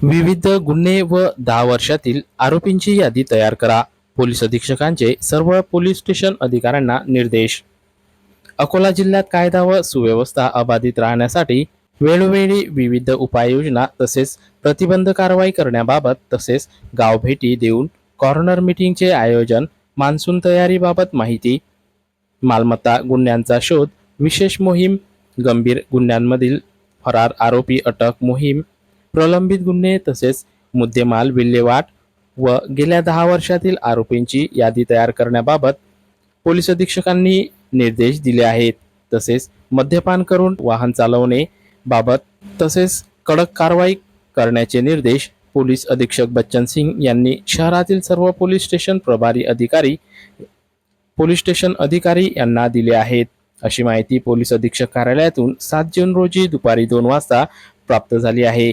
विविध गुन्हे व दहा वर्षातील आरोपींची यादी तयार करा. पोलीस अधीक्षकांचे सर्व पोलीस स्टेशन अधिकाऱ्यांना निर्देश. अकोला जिल्ह्यात कायदा व सुव्यवस्था अबाधित राहण्यासाठी वेळोवेळी विविध उपाययोजना तसेच प्रतिबंध कारवाई करण्याबाबत तसेच गावभेटी देऊन कॉर्नर मीटिंगचे आयोजन मान्सून तयारीबाबत माहिती मालमत्ता गुन्ह्यांचा शोध विशेष मोहीम गंभीर गुन्ह्यांमधील फरार आरोपी अटक मोहीम प्रलंबित गुन्हे तसेच मुद्देमाल विल्हेवाट व गेल्या दहा वर्षातील आरोपींची यादी तयार करण्याबाबत पोलीस अधीक्षकांनी निर्देश दिले आहेत. तसेच मद्यपान करून वाहन चालवणे बाबत तसेच कडक कारवाई करण्याचे निर्देश पोलीस अधीक्षक बच्चन सिंग यांनी शहरातील सर्व पोलीस स्टेशन प्रभारी अधिकारी पोलीस स्टेशन अधिकारी यांना दिले आहेत. अशी माहिती पोलीस अधीक्षक कार्यालयातून सात जून रोजी दुपारी दोन वाजता प्राप्त झाली आहे.